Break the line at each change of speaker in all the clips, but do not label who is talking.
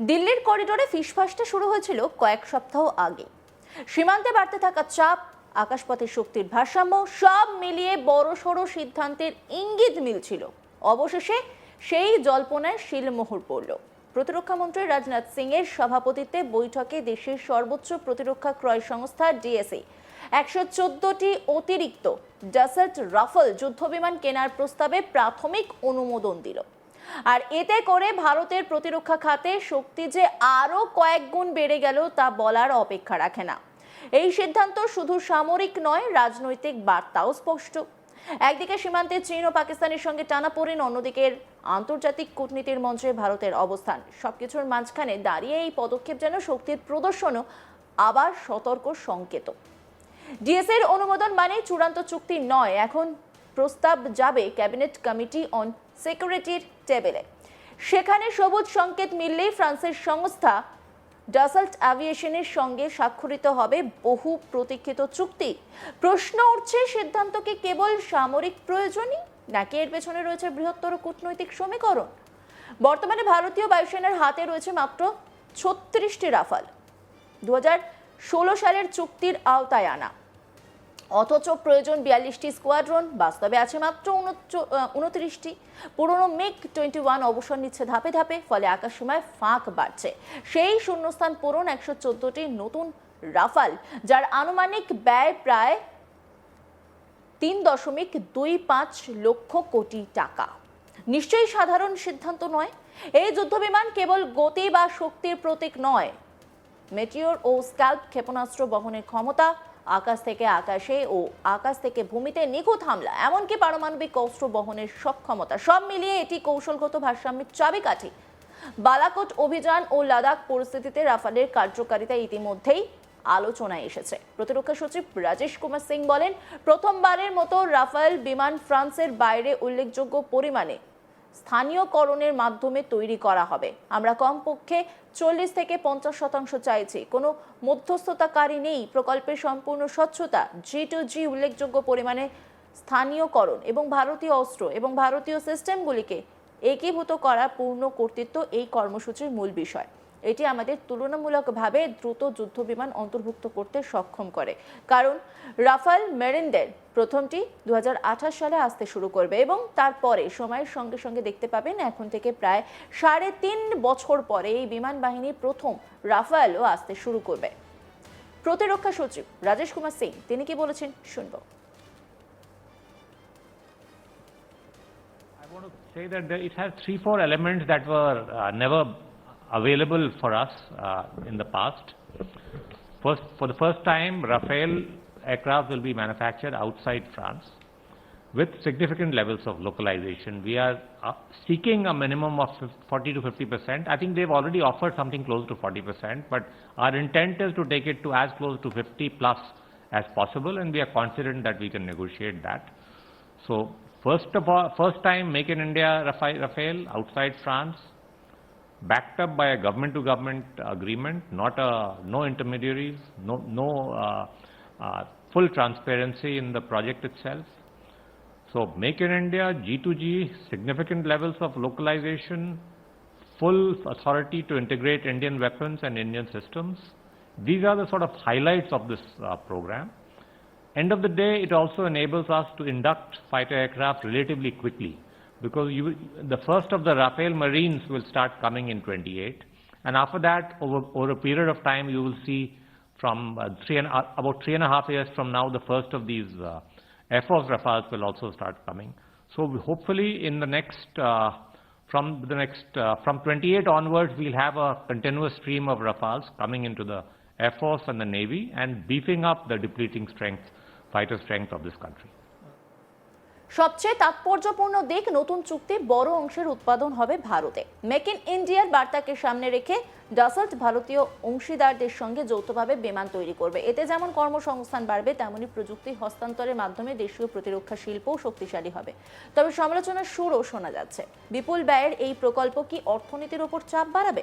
দিল্লির করিডোরে ফিসফাসটা শুরু হয়েছিল কয়েক সপ্তাহ আগে। সীমান্তে বাড়তে থাকা চাপ, আকাশপথের শক্তির ভারসাম্য, সব মিলিয়ে বড়সড় সিদ্ধান্তের ইঙ্গিত মিলছিল। অবশেষে সেই জল্পনায় শিলমোহর পড়ল। প্রতিরক্ষা মন্ত্রী রাজনাথ সিং এর সভাপতিত্বে বৈঠকে দেশের সর্বোচ্চ প্রতিরক্ষা ক্রয় সংস্থা ডিএসএ একশো চোদ্দটি অতিরিক্ত ডাসাল্ট রাফেল যুদ্ধবিমান কেনার প্রস্তাবে প্রাথমিক অনুমোদন দিল। আর এতে করে ভারতের প্রতিরক্ষা খাতে শক্তি যে আরও কয়েক গুণ বেড়ে গেল তা বলার অপেক্ষা রাখে না। এই সিদ্ধান্ত শুধু সামরিক নয়, রাজনৈতিক বার্তাও স্পষ্ট। একদিকে সীমান্তে চীন ও পাকিস্তানের সঙ্গে টানাপোড়েন, অন্যদিকে আন্তর্জাতিক কূটনীতির মঞ্চে ভারতের অবস্থান। সবকিছুর মাঝখানে দাঁড়িয়ে এই পদক্ষেপ যেন শক্তির প্রদর্শনও আবার সতর্ক সংকেত। ডিএসএর অনুমোদন মানে চূড়ান্ত চুক্তি নয়, এখন প্রস্তাব যাবে ক্যাবিনেট কমিটি অন সিকিউরিটির টেবিলে। সেখানে সবুজ সংকেত মিললেই ফ্রান্সের সংস্থা ডাসাল্ট অ্যাভিয়েশনের সঙ্গে স্বাক্ষরিত হবে বহু প্রতীক্ষিত চুক্তি। প্রশ্ন উঠছে সিদ্ধান্তকে কেবল সামরিক প্রয়োজনই, নাকি এর পেছনে রয়েছে বৃহত্তর কূটনৈতিক সমীকরণ? বর্তমানে ভারতীয় বায়ুসেনার হাতে রয়েছে মাত্র ছত্রিশটি রাফাল। দু সালের চুক্তির আওতায় আনা। অথচ প্রয়োজন বিয়াল্লিশটি স্কোয়াড্রন। বাস্তবে আছে মাত্র উনত্রিশটি। পুরনো মিগ টোয়েন্টি ওয়ান অবসর নিচ্ছে ধাপে ধাপে, ফলে আকাশসীমায় ফাঁক বাড়ছে। সেই শূন্যস্থান পূরণ একশো চোদ্দটি নতুন রাফাল, যার আনুমানিক ব্যয় প্রায় তিন দশমিক দুই পাঁচ লক্ষ কোটি টাকা। নিশ্চয়ই সাধারণ সিদ্ধান্ত নয়। এই যুদ্ধবিমান কেবল গতি বা শক্তির প্রতীক নয়। মেটিওর ও স্ক্যাল্প ক্ষেপণাস্ত্র বহনের ক্ষমতা আকাশ থেকে আকাশে ও আকাশ থেকে ভূমিতে নিখুঁত হামলা, এমনকি পারমাণবিক অস্ত্র বহনের সক্ষমতা, সব মিলিয়ে এটি কৌশলগত ভারসাম্যের চাবিকাঠি। বালাকোট অভিযান ও লাদাখ পরিস্থিতিতে রাফালের কার্যকারিতা ইতিমধ্যেই আলোচনায় এসেছে। প্রতিরক্ষা সচিব রাজেশ কুমার সিং বলেন, প্রথমবারের মতো রাফাল বিমান ফ্রান্সের বাইরে উল্লেখযোগ্য পরিমাণে স্থানীয়করণের মাধ্যমে তৈরি করা হবে। আমরা কমপক্ষে চল্লিশ থেকে পঞ্চাশ শতাংশ চাইছি। কোনো মধ্যস্থতাকারী নেই। প্রকল্পের সম্পূর্ণ স্বচ্ছতা জি টু জি উল্লেখযোগ্য পরিমাণে স্থানীয়করণ এবং ভারতীয় অস্ত্র এবং ভারতীয় সিস্টেমগুলিকে একীভূত করা পূর্ণ কর্তৃত্ব এই কর্মসূচির মূল বিষয়। এটি আমাদের তুলনামূলকভাবে দ্রুত যুদ্ধবিমান অন্তর্ভুক্ত করতে সক্ষম করে। কারণ রাফাল মেরিনদের প্রথমটি দু সালে আসতে শুরু করবে এবং তারপরে সময়ের সঙ্গে সঙ্গে দেখতে পাবেন এখন থেকে প্রায় সাড়ে তিন বছর পরে এই বিমান বাহিনী প্রথম রাফালও আসতে শুরু করবে। প্রতিরক্ষা সচিব রাজেশ কুমার সিং তিনি কি বলেছেন শুনব।
Say that it has three, four elements that were uh, never available for us uh, in the past. First, for the first time, Rafale aircraft will be manufactured outside France with significant levels of localization. We are uh, seeking a minimum of 40 to 50 percent. I think they've already offered something close to 40 percent, but our intent is to take it to as close to 50 plus as possible, and we are confident that we can negotiate that. So first time Make in India Rafa- Rafale outside France, backed up by a government-to-government agreement, not a, no intermediaries, no, no uh, uh, full transparency in the project itself. So Make in India, G2G, significant levels of localization, full authority to integrate Indian weapons and Indian systems. These are the sort of highlights of this uh, program. End of the day, it also enables us to induct fighter aircraft relatively quickly because you, the first of the Rafale Marines will start coming in 28, and after that, over, over a period of time, you will see from uh, three and, uh, about three and a half years from now, the first of these uh, Air Force Rafales will also start coming. So hopefully, in the next uh, from the next uh, from 28 onwards, we'll have a continuous stream of Rafales coming into the Air Force and the Navy and beefing up the depleting strength, fighter strength of this country.
সবচেয়ে তাৎপর্যপূর্ণ দিক, নতুন চুক্তি বড় অংশের উৎপাদন হবে ভারতে। মেক ইন ইন্ডিয়ার বার্তাকে সামনে রেখে ডাসাল্ট ভারতীয় অংশীদারদের সঙ্গে যৌথভাবে বিমান তৈরি করবে। এতে যেমন কর্মসংস্থান বাড়বে, তেমনি প্রযুক্তি হস্তান্তরের মাধ্যমে দেশীয় প্রতিরক্ষা শিল্পও শক্তিশালী হবে। তবে সমালোচনার সুরও শোনা যাচ্ছে। বিপুল ব্যয়ের এই প্রকল্প কি অর্থনীতির ওপর চাপ বাড়াবে?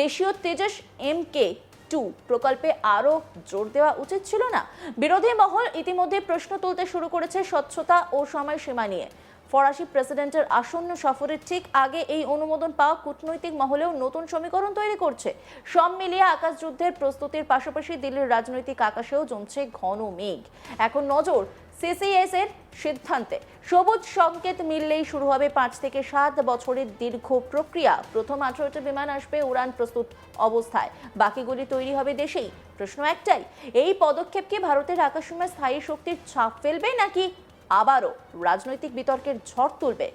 দেশীয় তেজস এম কে টু প্রকল্পে আরও জোর দেওয়া উচিত ছিল না। বিরোধী মহল ইতিমধ্যে প্রশ্ন তুলতে শুরু করেছে স্বচ্ছতা ও সময়সীমা নিয়ে। ফরাসি প্রেসিডেন্টের আসন্ন সফরের ঠিক আগে এই অনুমোদন পাওয়া কূটনৈতিক মহলেও নতুন সমীকরণ তৈরি করছে। সব মিলিয়ে আকাশ যুদ্ধের প্রস্তুতির পাশাপাশি দিল্লির রাজনৈতিক আকাশেও জমছে ঘন মেঘ। এখন নজর সিসিএস এর সিদ্ধান্তে সবুজ সংকেত মিললেই শুরু হবে পাঁচ থেকে সাত বছরের দীর্ঘ প্রক্রিয়া। প্রথম আঠারোটি বিমান আসবে উড়ান প্রস্তুত অবস্থায়। বাকিগুলি তৈরি হবে দেশেই। প্রশ্ন একটাই, এই পদক্ষেপ কি ভারতের আকাশসীমায় স্থায়ী শক্তির ছাপ ফেলবে নাকি আবারও রাজনৈতিক বিতর্কের ঝড় তুলবে?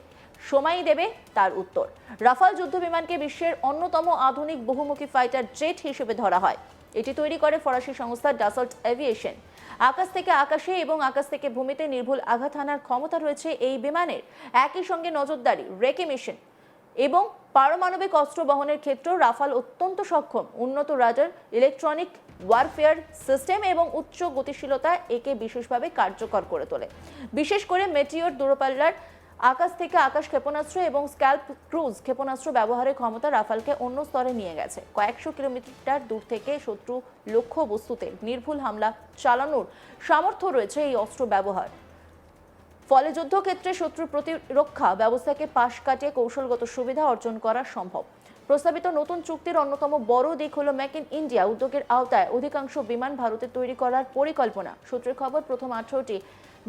সময়ই দেবে তার উত্তর। রাফাল যুদ্ধ বিমানকে বিশ্বের অন্যতম আধুনিক বহুমুখী ফাইটার জেট হিসেবে ধরা হয়। এটি তৈরি করে ফরাসি সংস্থা ডাসল্ট এভিয়েশন। আকাশ থেকে আকাশে এবং আকাশ থেকে ভূমিতে নির্ভুল আঘাত হানার ক্ষমতা রয়েছে এই বিমানের। একই সঙ্গে নজরদারি, রেকি মিশন এবং পারমাণবিক অস্ত্র বহনের ক্ষেত্রেও রাফাল অত্যন্ত সক্ষম। উন্নত রাজার ইলেকট্রনিক ওয়ারফেয়ার সিস্টেম এবং উচ্চ গতিশীলতা একে বিশেষভাবে কার্যকর করে তোলে। বিশেষ করে মেটিওর দূরপাল্লার আকাশ থেকে আকাশ ক্ষেপণাস্ত্র এবং স্ক্যাল্প ক্রুজ ক্ষেপণাস্ত্র ব্যবহারের ক্ষমতা রাফালকে অন্য স্তরে নিয়ে গেছে। কয়েকশো কিলোমিটার দূর থেকে শত্রু লক্ষ্য বস্তুতে নির্ভুল হামলা চালানোর সামর্থ্য রয়েছে এই অস্ত্র ব্যবহার। ফলে যুদ্ধক্ষেত্রে শত্রু প্রতিরক্ষা ব্যবস্থাকে পাশ কাটিয়ে কৌশলগত সুবিধা অর্জন করা সম্ভব। প্রস্তাবিত নতুন চুক্তির অন্যতম বড় দিক হলো মেক ইন ইন্ডিয়া উদ্যোগের আওতায় অধিকাংশ বিমান ভারতে তৈরি করার পরিকল্পনা। সূত্রের খবর, প্রথম আঠারোটি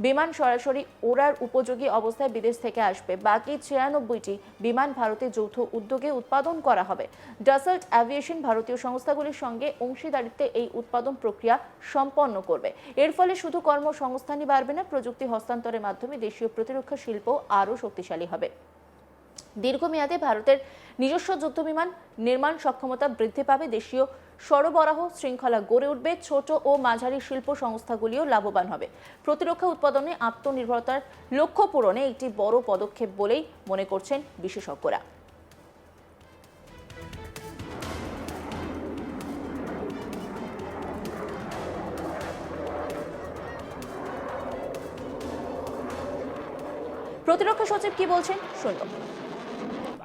বিমান সরাসরি ওড়ার উপযোগী অবস্থায় বিদেশ থেকে আসবে। বাকি ছিয়ানব্বইটি বিমান ভারতে যৌথ উদ্যোগে উৎপাদন করা হবে। ডাসল্ট অ্যাভিয়েশন ভারতীয় সংস্থাগুলির সঙ্গে অংশীদারিত্বে এই উৎপাদন প্রক্রিয়া সম্পন্ন করবে। এর ফলে শুধু কর্মসংস্থানই বাড়বে না, প্রযুক্তি হস্তান্তরের মাধ্যমে দেশীয় প্রতিরক্ষা শিল্প আরও শক্তিশালী হবে। দীর্ঘমেয়াদে ভারতের নিজস্ব যুদ্ধবিমান নির্মাণ সক্ষমতা বৃদ্ধি পাবে দেশীয় সরবরাহ শৃঙ্খলা গড়ে উঠবে। ছোট ও মাঝারি শিল্প সংস্থাগুলিও লাভবান হবে। প্রতিরক্ষা উৎপাদনে আত্মনির্ভরতার লক্ষ্য পূরণে একটি বড় পদক্ষেপ বলেই মনে করছেন বিশেষজ্ঞরা। প্রতিরক্ষা সচিব কি বলছেন? শুনব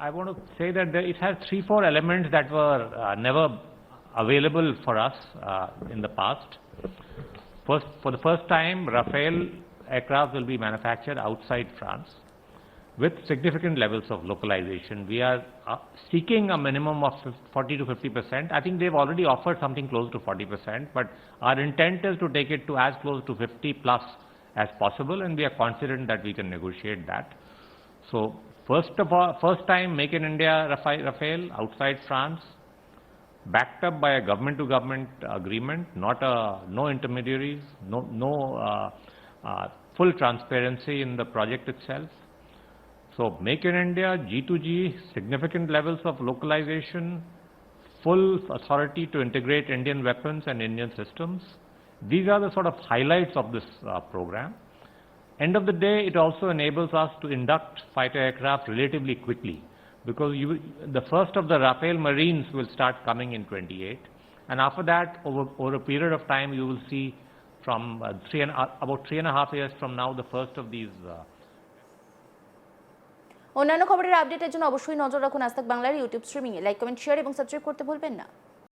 I want to say that there, it has three, four elements that were uh, never available for us uh, in the past. First, for the first time, Rafale aircraft will be manufactured outside France with significant levels of localization. We are uh, seeking a minimum of 40 to 50 percent. I think they've already offered something close to 40 percent, but our intent is to take it to as close to 50 plus as possible, and we are confident that we can negotiate that. So first time Make in India Rafa- Rafale outside France, backed up by a government-to-government agreement, not a, no intermediaries, no, no uh, uh, full transparency in the project itself. So Make in India, G2G, significant levels of localization, full authority to integrate Indian weapons and Indian systems. These are the sort of highlights of this uh, program. End of the day, it also enables us to induct fighter aircraft relatively quickly because you, the first of the Rafale Marines will start coming in 28, and after that, over, over a period of time, you will see from uh, three and, uh, about three and a half years from now, the first of these uh,
অন্যান্য খবরের আপডেটের জন্য অবশ্যই নজর রাখুন আস্তাক বাংলার YouTube স্ট্রিমিংয়ে লাইক কমেন্ট শেয়ার এবং সাবস্ক্রাইব করতে ভুলবেন না